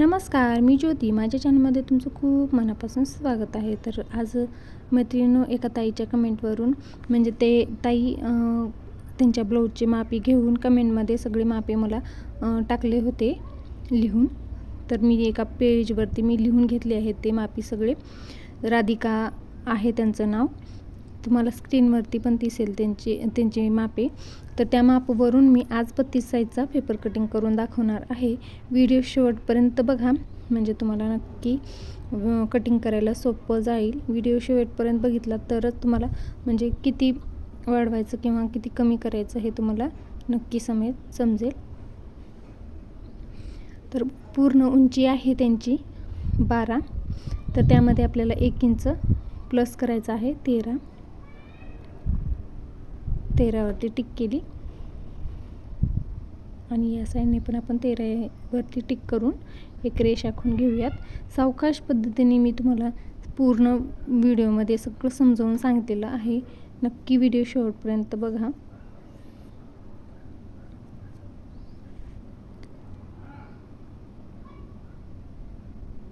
नमस्कार मी ज्योती. माझ्या चॅनलमध्ये तुमचं खूप मनापासून स्वागत आहे. तर आज मैत्रिणीनं एका ताईच्या कमेंटवरून म्हणजे ते ताई त्यांच्या ब्लाऊजचे मापी घेऊन कमेंटमध्ये सगळे मापे मला टाकले होते लिहून. तर मी एका पेजवरती मी लिहून घेतले आहेत ते मापी सगळे. राधिका आहे त्यांचं नाव. तुम्हाला स्क्रीनवरती पण दिसेल त्यांची त्यांची मापे. तर त्या मापवरून मी आज बत्तीस साईजचा पेपर कटिंग करून दाखवणार आहे. व्हिडिओ शेवटपर्यंत बघा. म्हणजे तुम्हाला नक्की कटिंग करायला सोपं जाईल. व्हिडिओ शेवटपर्यंत बघितला तरच तुम्हाला म्हणजे किती वाढवायचं किंवा किती कमी करायचं हे तुम्हाला नक्की समेत समजेल. तर पूर्ण उंची आहे त्यांची बारा. तर त्यामध्ये आपल्याला एक इंच प्लस करायचं आहे तेरा. तेरावरती टिक केली. आणि या साईडने पण आपण तेरावरती टिक करून एक रेष आखून घेऊयात. सावकाश पद्धतीने मी तुम्हाला पूर्ण व्हिडिओमध्ये सगळं समजावून सांगितलेलं आहे. नक्की व्हिडिओ शेवटपर्यंत बघा.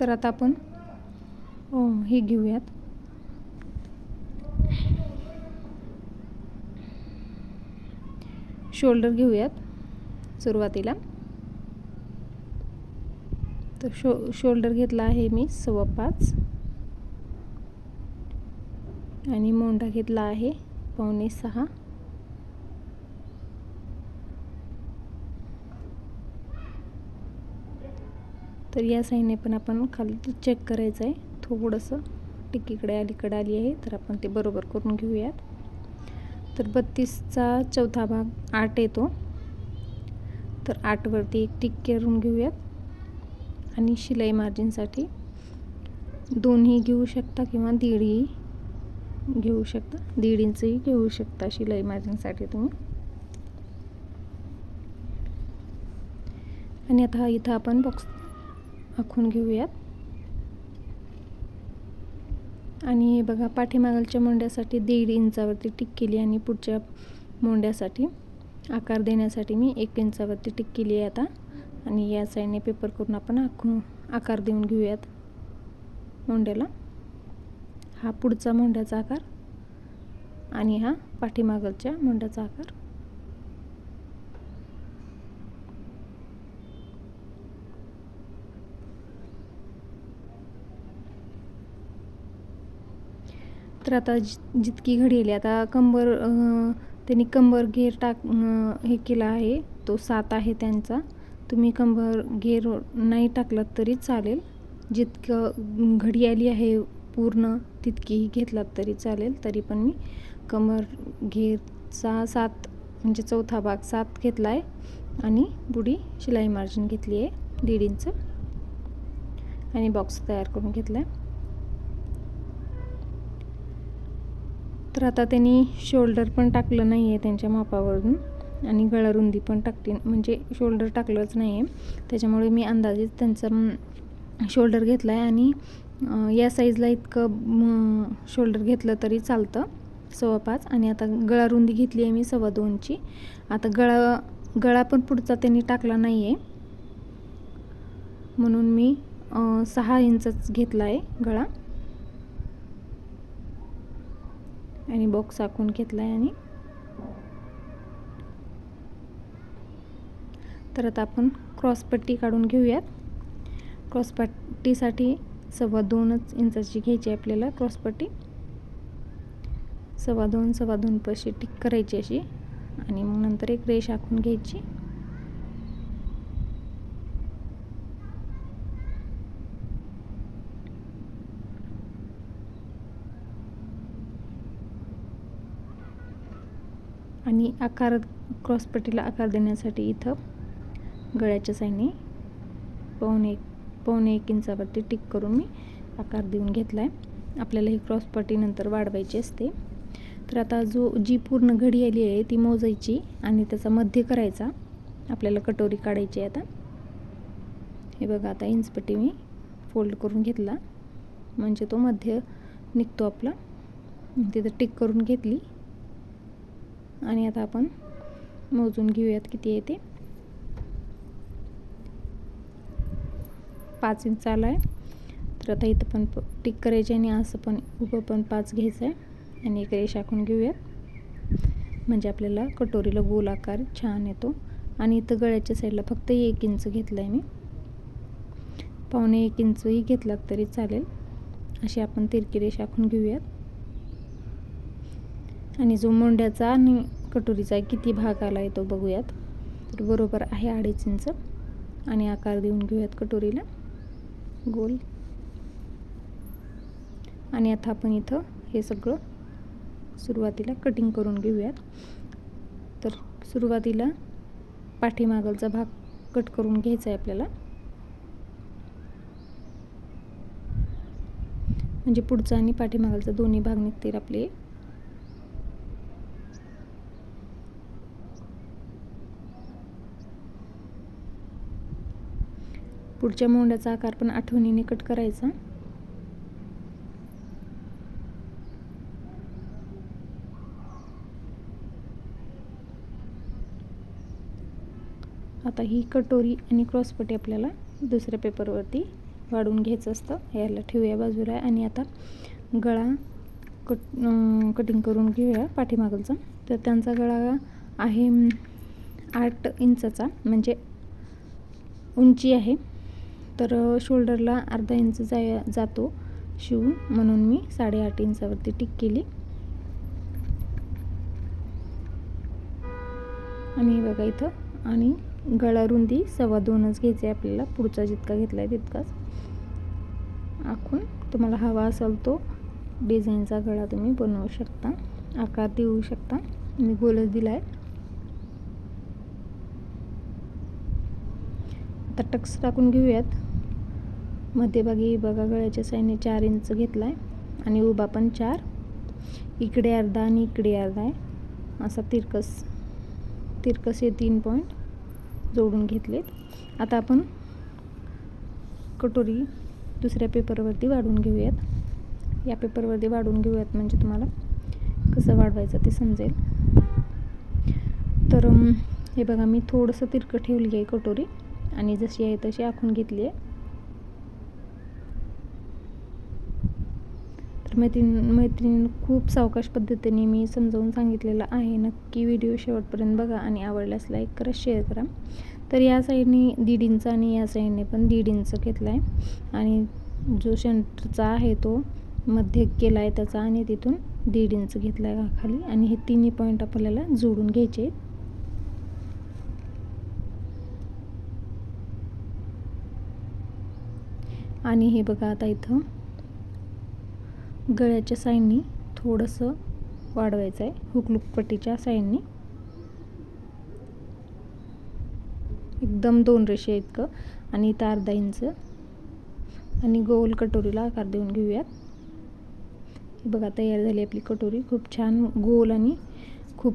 तर आता आपण हे घेऊयात. शोल्डर घेऊयात सुरुवातीला. तर शो शोल्डर घेतला आहे मी सव्वा पाच आणि मोंढा घेतला आहे पावणे सहा. तर या साईडने पण आपण खाली चेक करायचं आहे थोडंसं टिकीकडे अलीकडे आली आहे तर आपण ते बरोबर करून घेऊयात. तर बत्तीसचा चौथा भाग आठ येतो. तर आठवरती एक टिक करून घेऊयात. आणि शिलाई मार्जिनसाठी दोन्ही घेऊ शकता किंवा दीडही घेऊ शकता. दीड इंचही घेऊ शकता शिलाई मार्जिनसाठी तुम्ही. आणि आता इथं आपण बॉक्स आखून घेऊयात. आणि हे बघा पाठीमागलच्या मोंड्यासाठी दीड इंचावरती टिक केली आणि पुढच्या मोंड्यासाठी आकार देण्यासाठी मी एक इंचावरती टिक केली आहे आता. आणि या साईडने पेपर करून आपण आखून आकार देऊन घेऊयात मोंड्याला. हा पुढचा मोंड्याचा आकार आणि हा पाठीमागलच्या मोंड्याचा आकार. तर आता जि जितकी घडी आली आता कंबर त्यांनी कंबर घेर टाक हे केला आहे तो सात आहे त्यांचा. तुम्ही कंबर घेर नाही टाकलात तरी चालेल. जितकं घडी आली आहे पूर्ण तितकीही घेतलात तरी चालेल. तरी पण मी कंबर घेरचा सात म्हणजे चौथा भाग सात घेतला आहे आणि बुडी शिलाई मार्जिन घेतली आहे दीड इंच. आणि बॉक्स तयार करून घेतला आहे तर आता त्यांनी शोल्डर पण टाकलं नाही आहे त्यांच्या मापावरून आणि गळारुंदी पण टाकते. म्हणजे शोल्डर टाकलंच नाही आहे त्याच्यामुळे मी अंदाजेच त्यांचा शोल्डर घेतला आहे आणि या साईजला इतकं शोल्डर घेतलं तरी चालतं. सव्वा पाच आणि आता गळारुंदी घेतली आहे मी सव्वा दोनची आता गळा गळा पण पुढचा त्यांनी टाकला नाही आहे म्हणून मी सहा इंचच घेतला आहे गळा. आणि बॉक्स आखून घेतला आहे आणि. तर आता आपण क्रॉसपट्टी काढून घेऊयात. क्रॉसपट्टीसाठी सव्वा दोनच इंचाची घ्यायची आहे आपल्याला क्रॉसपट्टी सव्वा दोन सव्वा दोन पैसे टिक करायची अशी. आणि मग नंतर एक रेष आखून घ्यायची. आणि आकार क्रॉसपट्टीला आकार देण्यासाठी इथं गळ्याच्या साईडने पावणे एक पाऊणे एक इंचावरती टिक करून मी आकार देऊन घेतला आहे आपल्याला ही क्रॉसपट्टी नंतर वाढवायची असते. तर आता जो जी पूर्ण घडी आली आहे ती मोजायची आणि त्याचा मध्य करायचा. आपल्याला कटोरी काढायची आहे आता. हे बघा आता इंचपट्टी मी फोल्ड करून घेतला. म्हणजे तो मध्य निघतो आपला. तिथं टिक करून घेतली. आणि आता आपण मोजून घेऊयात किती आहे ते. पाच इंच आला आहे. तर आता इथं पण प टिक करायचे आणि असं पण उभं पण पाच घ्यायचं आहे. आणि एक रेष आखून घेऊयात. म्हणजे आपल्याला कटोरीला गोल आकार छान येतो. आणि इथं गळ्याच्या साईडला फक्त एक इंच घेतलं आहे मी. पावणे एक इंचही घेतलात तरी चालेल. अशी आपण तिरकी रेष आखून घेऊयात. आणि जो मोंड्याचा आणि कटोरीचा किती भाग आला आहे तो बघूयात. तर बरोबर आहे अडीच इंच. आणि आकार देऊन घेऊयात कटोरीला. गोल. आणि आता आपण इथं हे सगळं सुरुवातीला कटिंग करून घेऊयात. तर सुरुवातीला पाठीमागलचा भाग कट करून घ्यायचा आहे आपल्याला. म्हणजे पुढचा आणि पाठीमागलचा दोन्ही भाग निघतील आपले. पुढच्या मोंड्याचा आकार पण आठवणीने कट करायचा. आता ही कटोरी आणि क्रॉसपट्टी आपल्याला दुसऱ्या पेपरवरती वाढून घ्यायचं असतं. याला ठेवूया बाजूला आणि आता गळा कट कटिंग करून घेऊया पाठीमागलचा तर त्यांचा गळा आहे आठ इंचाचा म्हणजे उंची आहे. तर शोल्डरला अर्धा इंच जाय जातो शिवून. म्हणून मी साडेआठ इंचावरती टिक केली. आणि बघा इथं. आणि गळा रुंदी सव्वा दोनच घ्यायचे आपल्याला. पुढचा जितका घेतला आहे तितकाच. आखून तुम्हाला हवा असेल तो डिझाईनचा गळा तुम्ही बनवू शकता. आकार देऊ शकता. मी गोलच दिला आहे आता टक्स टाकून घेऊयात. मध्यभागी बघा गळ्याच्या साईडने चार इंच घेतला आहे आणि उभा पण चार. इकडे अर्धा आणि इकडे अर्धा आहे. असा तिरकस तिरकस हे तीन पॉईंट जोडून घेतलेत. आता आपण कटोरी दुसऱ्या पेपरवरती वाढून घेऊयात. या पेपरवरती वाढून घेऊयात म्हणजे तुम्हाला कसं वाढवायचं ते समजेल. तर हे बघा मी थोडंसं तिरकं ठेवली आहे कटोरी. आणि जशी आहे तशी आखून घेतली आहे. मैत्रीण मैत्रीण खूप सावकाश पद्धतीने मी समजावून सांगितलेलं आहे. नक्की व्हिडिओ शेवटपर्यंत बघा आणि आवडल्यास लाईक करा शेअर करा. तर या साईडने दीड इंच आणि या साईडने पण दीड इंच घेतला आहे आणि जो सेंटरचा आहे तो मध्य केला आहे त्याचा आणि तिथून दीड इंच घेतला आहे खाली. आणि हे तिन्ही पॉईंट आपल्याला जोडून घ्यायचे आहेत. आणि हे बघा आता इथं गळ्याच्या साईडनी थोडंसं वाढवायचं आहे हुकलुकपट्टीच्या साईडनी एकदम दोन रेषे इतकं आणि इथं अर्धा इंच. आणि गोल कटोरीला आकार देऊन घेऊयात. बघा तयार झाली आपली कटोरी. खूप छान गोल आणि खूप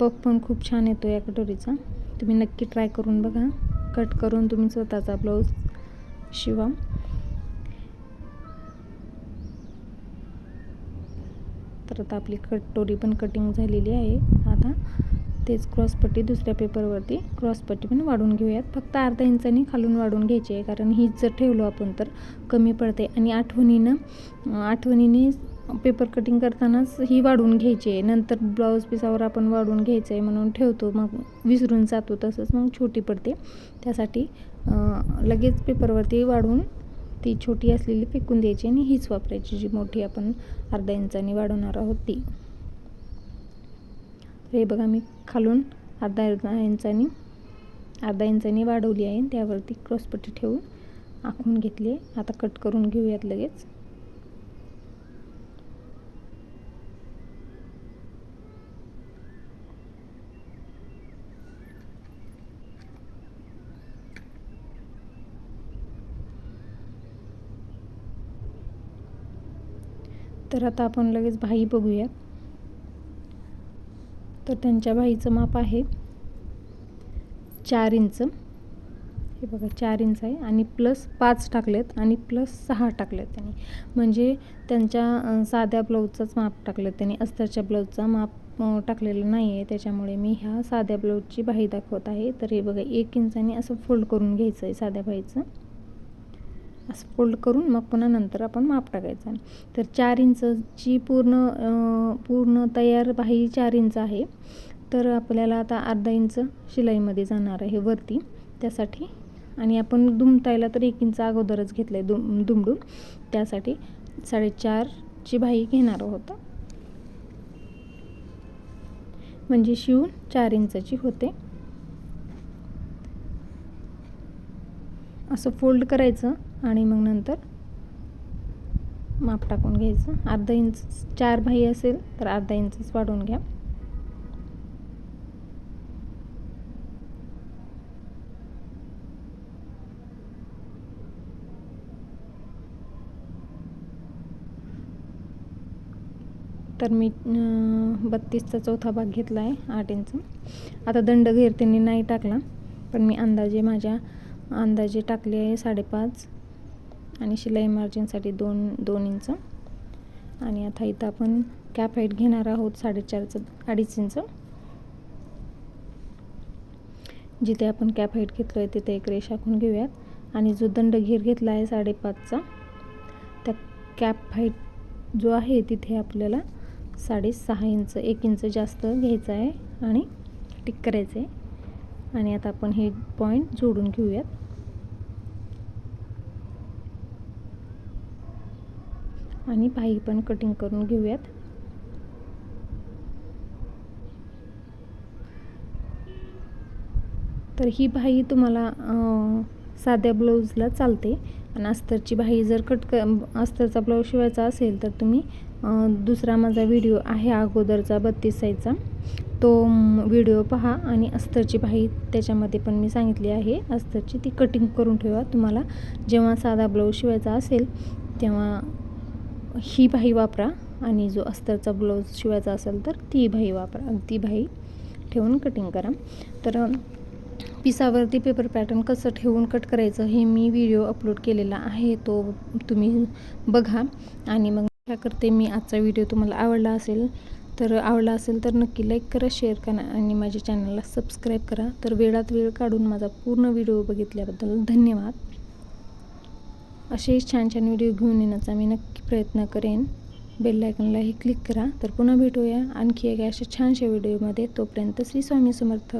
पफ पण खूप छान येतो या कटोरीचा. तुम्ही नक्की ट्राय करून बघा. कट करून तुम्ही स्वतःचा ब्लाऊज शिवा. तर आता आपली कटोरी पण कटिंग झालेली आहे. आता तेच क्रॉसपट्टी दुसऱ्या पेपरवरती क्रॉसपट्टी पण वाढून घेऊयात. फक्त अर्धा इंचाने खालून वाढून घ्यायची आहे. कारण ही जर ठेवलो आपण तर कमी पडते. आणि आठवणीनं आठवणीने पेपर कटिंग करतानाच ही वाढून घ्यायची आहे. नंतर ब्लाऊज पिसावर आपण वाढून घ्यायचं आहे म्हणून ठेवतो. मग विसरून जातो तसंच. मग छोटी पडते. त्यासाठी लगेच पेपरवरती वाढून ती छोटी असलेली फेकून द्यायची आणि हीच वापरायची जी मोठी आपण अर्धा इंचाने वाढवणार आहोत ती. हे बघा मी खालून अर्धा अर्धा इंचाने अर्धा इंचाने वाढवली आहे त्यावरती क्रॉसपट्टी ठेवून आखून घेतली आहे. आता कट करून घेऊयात लगेच. तर आता आपण लगेच भाई बघूयात. तर त्यांच्या भाईचं माप आहे चार इंच. हे बघा चार इंच आहे आणि प्लस पाच टाकलेत आणि प्लस सहा टाकलेत त्यांनी. म्हणजे त्यांच्या साध्या ब्लाऊजचाच माप टाकलेत त्यांनी. अस्तरच्या ब्लाऊजचा माप टाकलेलं नाही आहे त्याच्यामुळे मी ह्या साध्या ब्लाऊजची बाही दाखवत आहे. तर हे बघा एक इंचाने असं फोल्ड करून घ्यायचं आहे साध्या भाईचं. असं फोल्ड करून मग पुन्हा नंतर आपण माप टाकायचं. तर चार इंचची पूर्ण पूर्ण तयार बाही चार इंच आहे. तर आपल्याला आता अर्धा इंच शिलाईमध्ये जाणार आहे वरती. त्यासाठी आणि आपण दुमतायला तर एक इंच अगोदरच घेतलं आहे दुम दुमडून. त्यासाठी साडेचारची बाही घेणार आहोत. म्हणजे शिवून चार इंचाची होते. असं फोल्ड करायचं आणि मग नंतर माप टाकून घ्यायचं. अर्धा इंच चार भाई असेल तर अर्धा इंचच वाढवून घ्या. तर मी बत्तीसचा चौथा भाग घेतला आहे आठ इंच. आता दंड घेर त्यांनी नाही टाकला पण मी अंदाजे माझ्या अंदाजे टाकले आहे साडेपाच. आणि शिलाई मार्जिनसाठी दोन दोन इंच. आणि आता इथं आपण कॅप हाईट घेणार आहोत साडेचारचं अडीच इंच. जिथे आपण कॅप हाईट घेतलो आहे तिथे एक रेष आखून घेऊयात. आणि जो दंड घेर घेतला आहे साडेपाचचा त्या कॅप हाईट जो आहे तिथे आपल्याला साडेसहा इंच एक इंच जास्त घ्यायचं आहे आणि टिक करायचं आहे. आणि आता आपण हे पॉईंट जोडून घेऊयात. आणि बाही पण कटिंग करून घेऊयात. तर ही बाही तुम्हाला साध्या ब्लाऊजला चालते. आणि अस्तरची बाही जर कट क अस्तरचा ब्लाऊज शिवायचा असेल तर तुम्ही दुसरा माझा व्हिडिओ आहे अगोदरचा बत्तीस साईजचा. तो व्हिडिओ पहा आणि अस्तरची बाही त्याच्यामध्ये पण मी सांगितली आहे. अस्तरची ती कटिंग करून ठेवा. तुम्हाला जेव्हा साधा ब्लाऊज शिवायचा असेल तेव्हा ही बाही वापरा आणि जो अस्तरचा ब्लाऊज शिवायचा असेल तर ती बाही वापरा. ती बाही ठेवून कटिंग करा. तर पिसावरती पेपर पॅटर्न कसं ठेवून कट करायचं हे मी व्हिडिओ अपलोड केलेला आहे. तो तुम्ही बघा. आणि मग करते मी आजचा व्हिडिओ तुम्हाला आवडला असेल तर आवडला असेल तर नक्की लाईक करा शेअर करा आणि माझ्या चॅनलला सबस्क्राईब करा. तर वेळात वेळ काढून माझा पूर्ण व्हिडिओ बघितल्याबद्दल धन्यवाद. असे छान छान व्हिडिओ घेऊन येण्याचा मी नक्की प्रयत्न करेन. बेल लायकनलाही क्लिक करा. तर पुन्हा भेटूया आणखी एका अशा छानशा व्हिडिओमध्ये तोपर्यंत श्री स्वामी समर्थ.